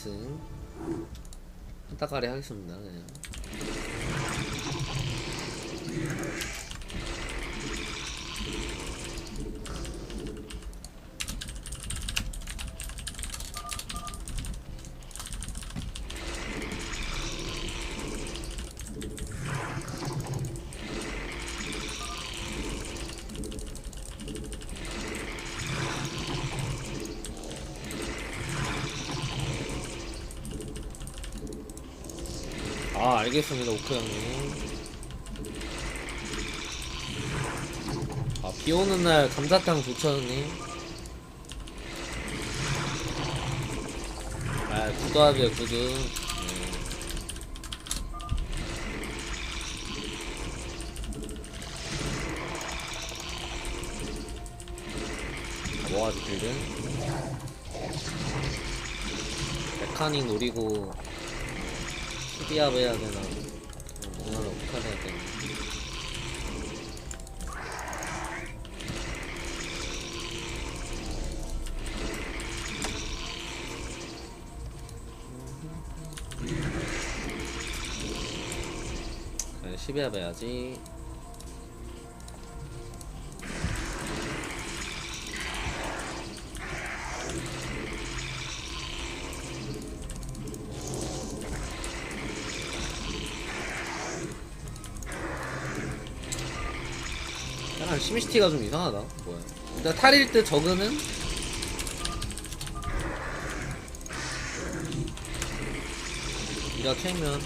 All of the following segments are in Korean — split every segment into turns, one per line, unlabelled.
나이스 한타까리 하겠습니다 그냥 아 알겠습니다 오크 형님. 아 비 오는 날 감자탕 좋죠 형님? 아 구도하죠 구도 네. 빌드? 메카닉 노리고 수비압 해야 되나? 뭐하나 어떡하야 되나 그래 12압 해야지 시미시티가 좀 이상하다. 뭐야. 일단 탈일 때 저그는? 이라 캐면.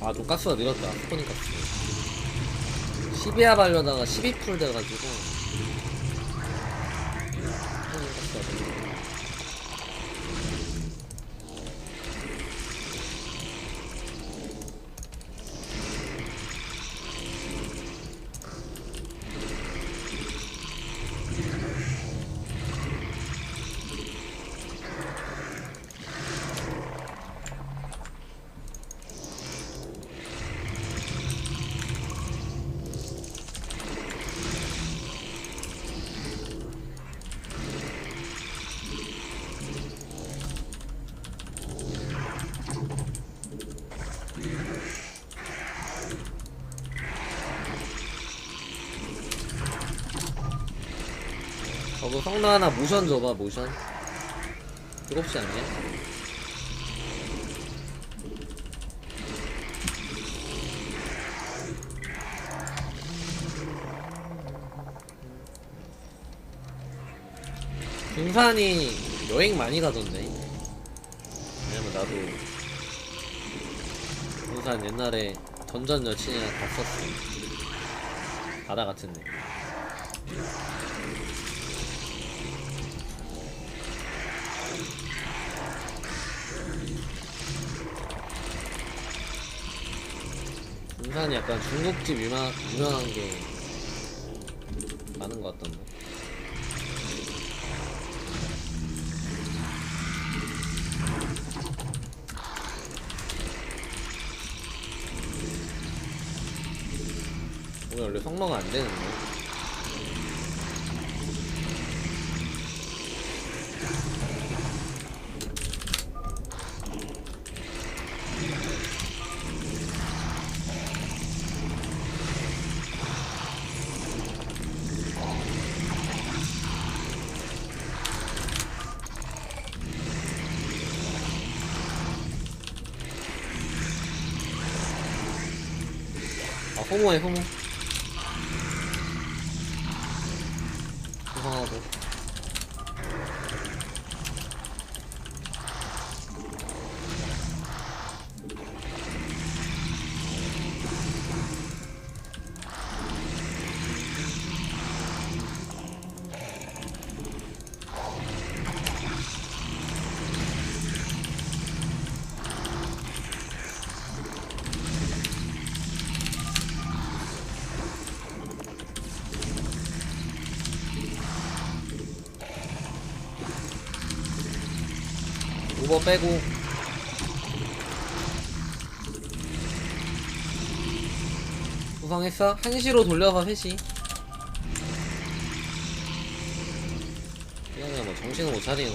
아좀 가스가 늘었다. 스포닝 가스. 12야 발려다가 12풀 돼가지고 스포닝 가스가 늘었다. 저거 성나 하나 모션 줘봐 모션. 7시 아니야? 군산이 여행 많이 가던데. 왜냐면 나도 군산 옛날에 전전 여친이랑 갔었어. 바다 같은데 군산이 약간 중국집 유명, 유명한 게 많은 것 같던데. 오늘 원래 성너가 안 되는데 아 호모해 오버 빼고. 구성했어? 1시로 돌려서 3시 그냥 뭐 정신을 못 차리노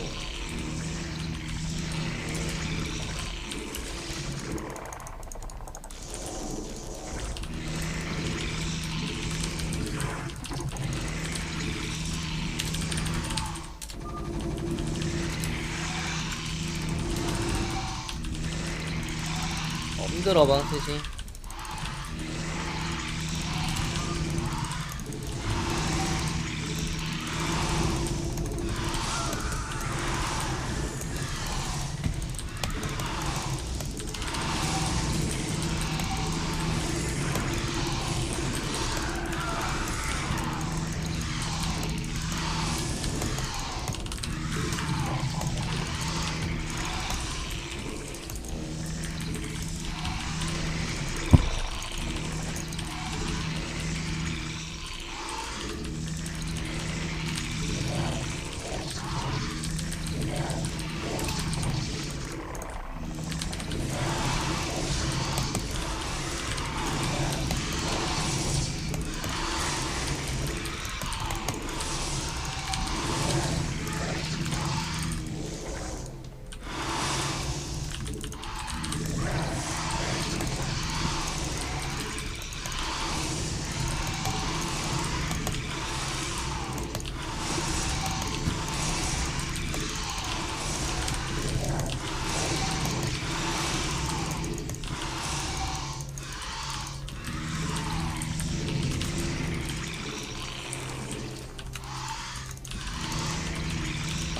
힘들어봐 셋이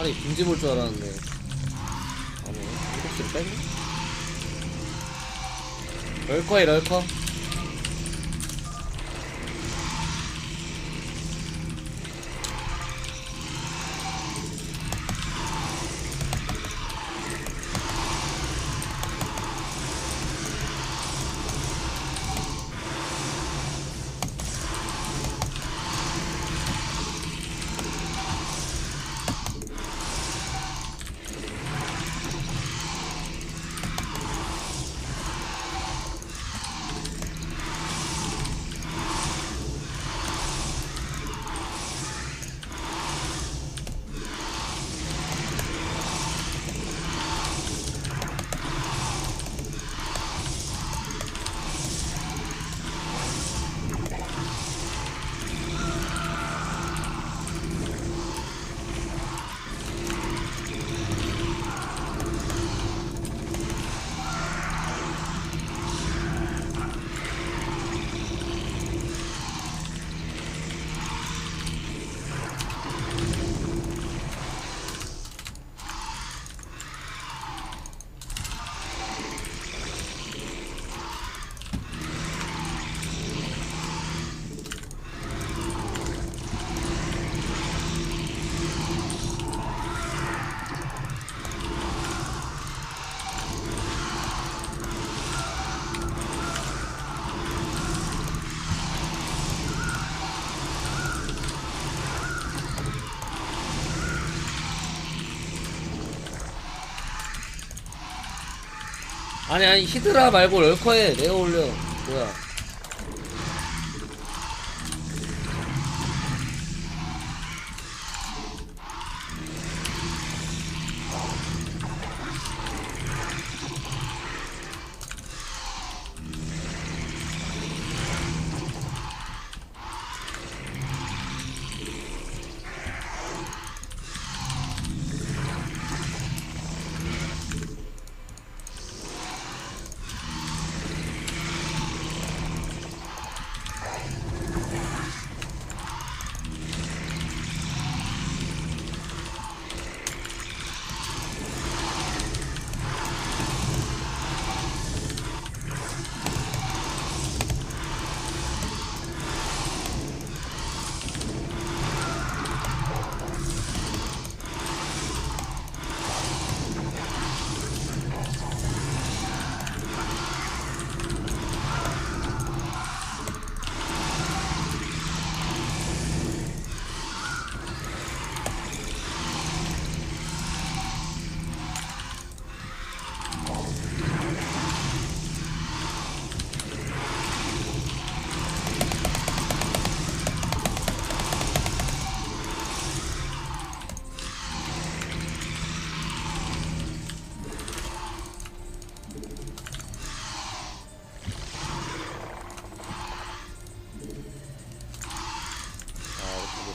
아니 빈지 볼줄 알았는데 아니 혹시 뺐네? 럴커에 럴커 아니 아니 히드라 말고 럴커에 내가 올려. 뭐야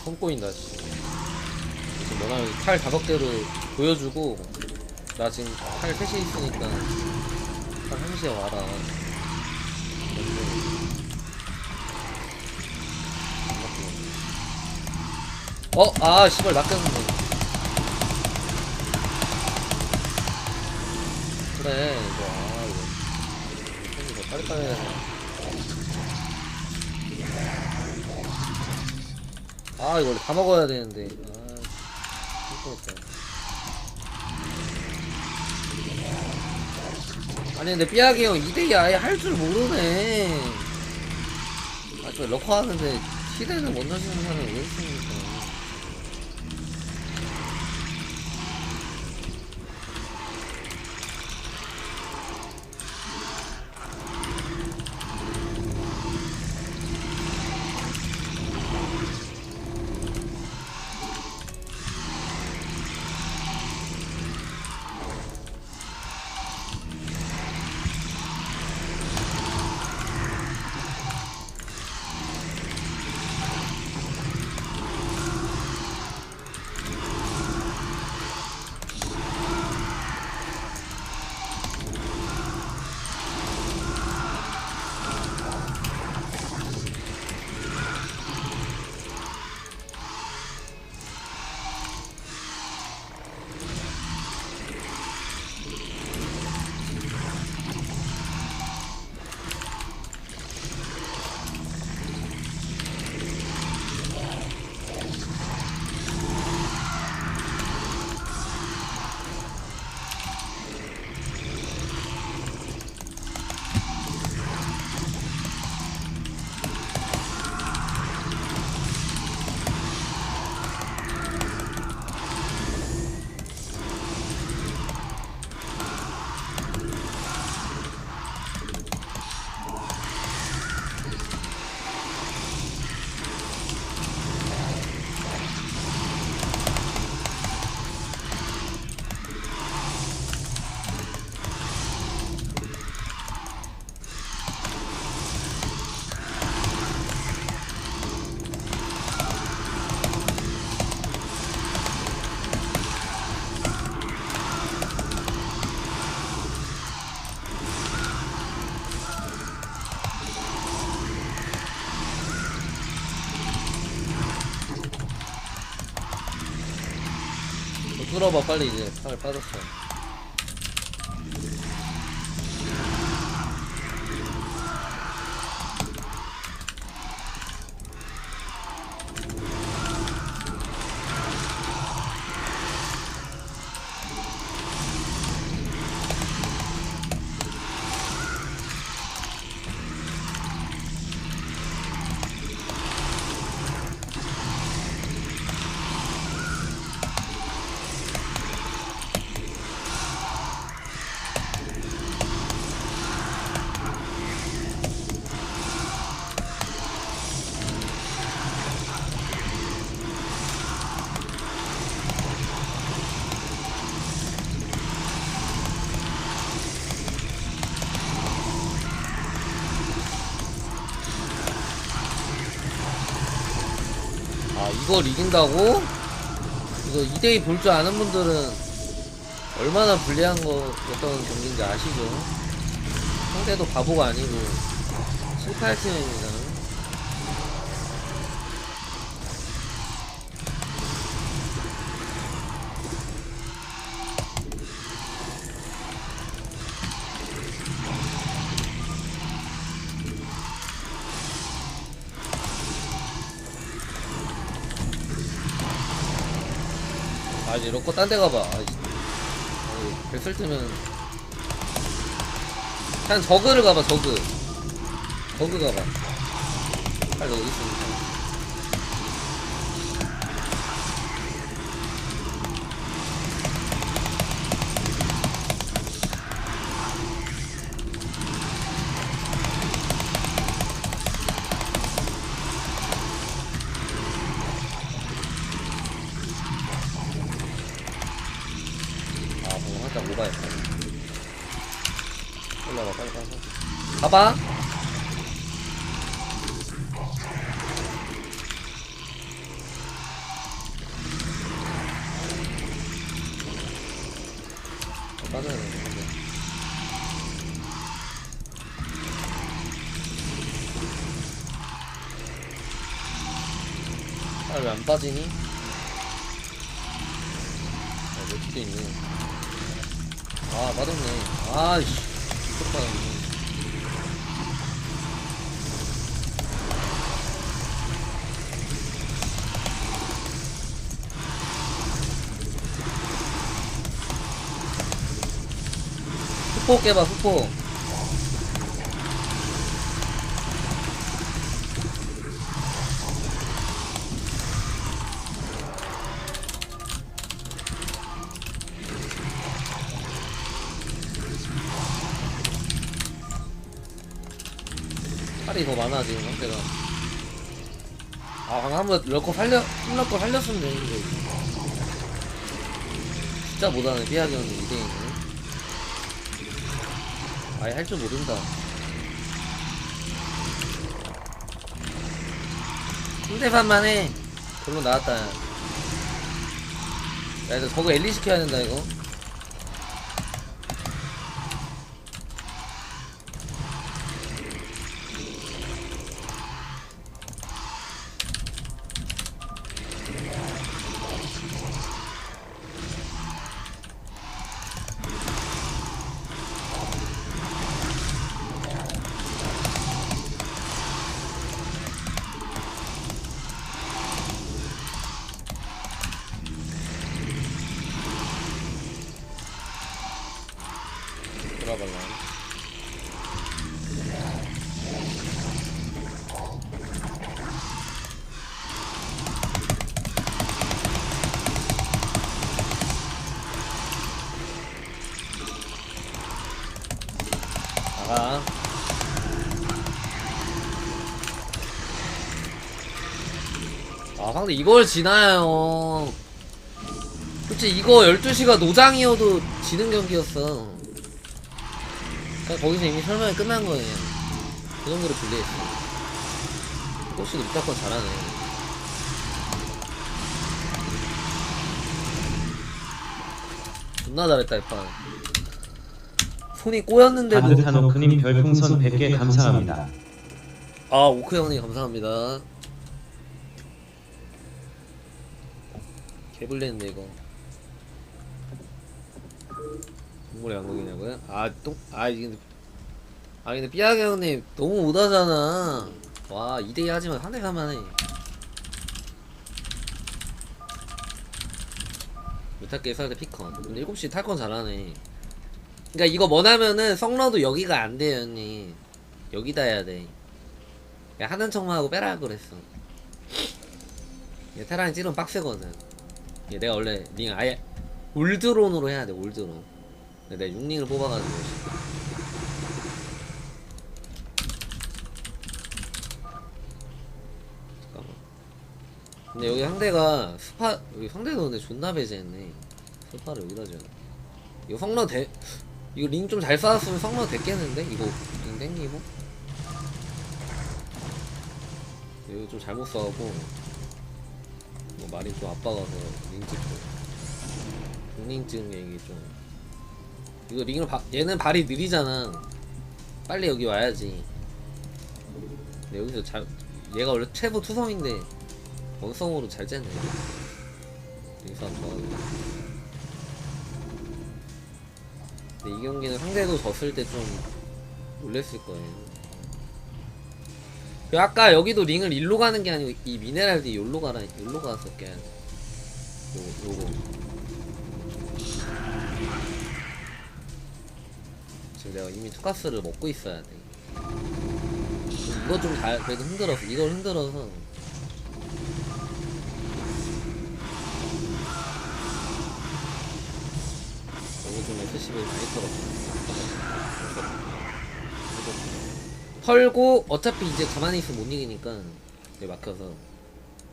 꼬인다 씨. 지금 너랑 칼 다섯 개로 보여주고 나 지금 칼 셋이 있으니까 칼 한시에 와라 어? 아 씨발 낚였네 그래 이거 아 이거 빨리빨리 해야 아 이거 원래 다 먹어야 되는데. 아 힘들었다 아니 근데 삐약이 형 2대2 아예 할 줄 모르네. 아저 럭커 하는데 시대는 못 넣으시는 사람이 왜 있습니까 너 뚫어봐 빨리 이제 칼 빠졌어 아 이걸 이긴다고? 이거 2대2 볼 줄 아는 분들은 얼마나 불리한 거였던 경기인지 아시죠? 상대도 바보가 아니고 실패할 팀입니다 아 이제 로커 딴데 가봐. 아, 백설 뜨면. 그냥 저그를 가봐 저그. 저그 가봐. 팔 여기 있으니까 봐봐. 빠져야 되는데 아왜 안 빠지니? 아몇개 있네 아 빠졌네. 아이씨 또 빠졌네 후폭 깨봐, 후폭. 팔이 더 많아 지금 상태가. 아 방금 한번 럴거 살려 힐러거 살렸으면 되는데. 진짜 못하네 삐약이 형이 2대2는 아예 할 줄 모른다. 상대판만 해. 결론 나왔다. 야 야, 이거 저거 엘리 시켜야 된다 이거 아 상대 이걸 지나요 솔직히 이거 12시가 노장이어도 지는 경기였어 그냥 거기서 이미 설명이 끝난 거예요. 그 정도로 불리했어. 호시도 무조건 잘하네. 존나 잘했다, 이 판. 손이 꼬였는데도.
반듯한오크님 별풍선 100개 감사합니다.
아, 오크 형님 감사합니다. 개불리는데, 이거. 동물의 왕국이냐고요? 아, 똥, 아, 이게. 아, 근데 삐아게 형님 너무 못하잖아. 와, 2대2 하지만 한대 가만 해. 써야 돼, 피컨. 근데 7시 탈건 잘하네. 그니까 이거 뭐냐면은 성러도 여기가 안 돼요, 형님. 여기다 해야 돼. 야, 하는 척만 하고 빼라 그랬어. 얘 테란이 찌르면 빡세거든. 얘 내가 원래 링 아예 올드론으로 해야 돼, 올드론. 근데 내가 6링을 뽑아가지고. 잠깐만. 근데 여기 상대가 스파, 여기 상대도 근데 존나 배제했네. 스파를 여기다 줘. 이거 성러 대, 이거 링 좀 잘 쌓았으면 성러 됐겠는데? 이거 링 땡기고. 이거 좀 잘못 써갖고 뭐 말이 좀 아빠가서 링 찍고. 중링 찍은 게 이게 좀 이거 링을 바, 얘는 발이 느리잖아. 빨리 여기 와야지. 근데 여기서 잘 얘가 원래 최고 투성인데 원성으로 잘 쨌네. 링 싸움 좋아하고. 근데 이 경기는 상대도 졌을 때 좀 놀랬을 거예요. 그 아까 여기도 링을 일로 가는 게 아니고 이 미네랄디 요로 가라 요로 가서 깨야 돼. 요 요거. 지금 내가 이미 투카스를 먹고 있어야 돼. 이거 좀 잘 그래도 흔들어서 이걸 흔들어서 여기 좀 SCV 많이 털었어. 털고 어차피 이제 가만히 있으면 못 이기니까 이제 막혀서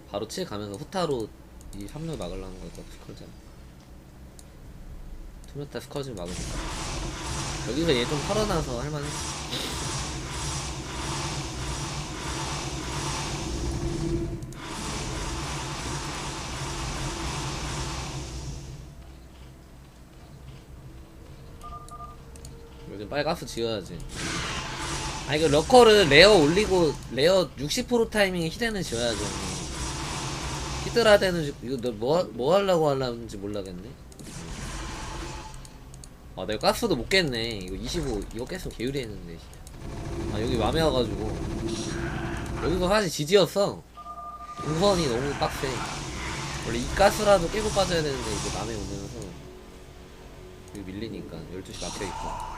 바로 칠 가면서 후타로 이 3루 막으려는 거니까 스컬자 투메타 스컬지 막으니까. 여기서 얘 좀 털어놔서 할만해. 요즘 빨리 가스 지어야지 아 이거 러커를 레어 올리고 레어 60% 타이밍에 히드는 지어야죠. 히드라데는 지- 이거 너뭐 뭐 하려고 하려는지 몰라겠네. 아 내가 가스도 못 깼네. 이거 25 이거 깼으면 개유리 했는데 아 여기 맘에 와가지고. 여기서 사실 지지였어. 동선이 너무 빡세. 원래 이 가스라도 깨고 빠져야 되는데 이제 맘에 오면서. 여기 밀리니까 12시 막혀있고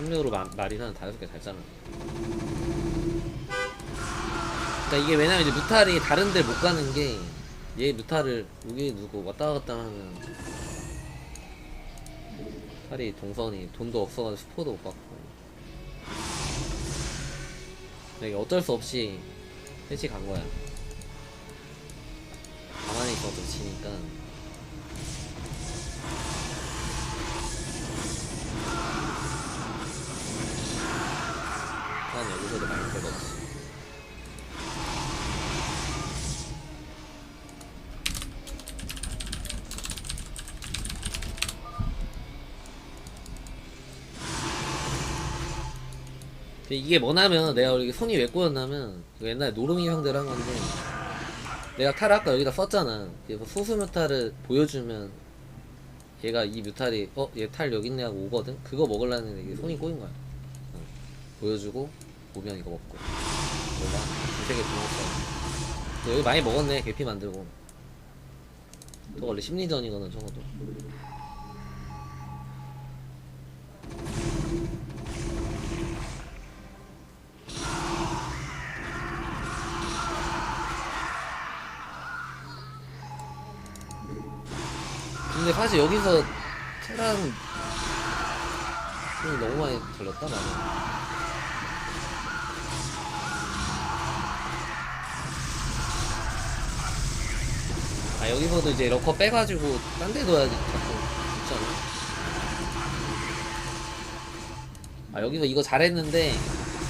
합류로 말이 한 다섯 개 달잖아. 그러니까 이게 왜냐면 이제 무탈이 다른 데 못 가는 게 얘 무탈을 여기 누구 왔다 갔다 하면 탈이 동선이 돈도 없어가지고 스포도 못 받고. 이게 어쩔 수 없이 셋이 간 거야. 가만히 있어도 지니까 난 여기서도 많이 근데 이게 뭐냐면 내가 이게 손이 왜 꼬였냐면 옛날에 노름이 형들 한 건데 내가 탈 아까 여기다 썼잖아. 그래서 소수 뮤탈을 보여주면 얘가 이 뮤탈이 어 얘 탈 여기 있네 하고 오거든? 그거 먹으려는 이게 손이 꼬인 거야. 어. 보여주고 오면 이거 먹고. 몰라 두세 개 주먹어 여기 많이 먹었네 계피 만들고. 또 원래 심리전이거든 적어도. 근데 사실 여기서 테란 이 너무 많이 걸렸다 나는 여기서도 이제 러커 빼가지고 딴 데 둬야지 자꾸 있잖아 아 여기서 이거 잘했는데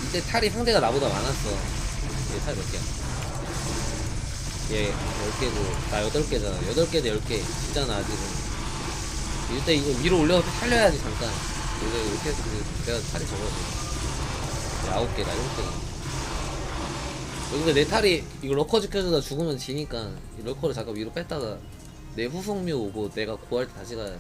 이때 탈이 상대가 나보다 많았어. 얘탈몇 개야? 얘 10개고 나 8개잖아. 8개 대 10개. 진짜나 아직은. 이때 이거 위로 올려서 살려야지 잠깐. 이거 이렇게 해서 그- 내가 탈이 적어야 돼 9개 나 7개 여 기서 내 탈이 이거 러커 지켜주다 죽으면 지니까 이 러커를 잠깐 위로 뺐다가 내 후속류 오고 내가 고할 때 다시 가야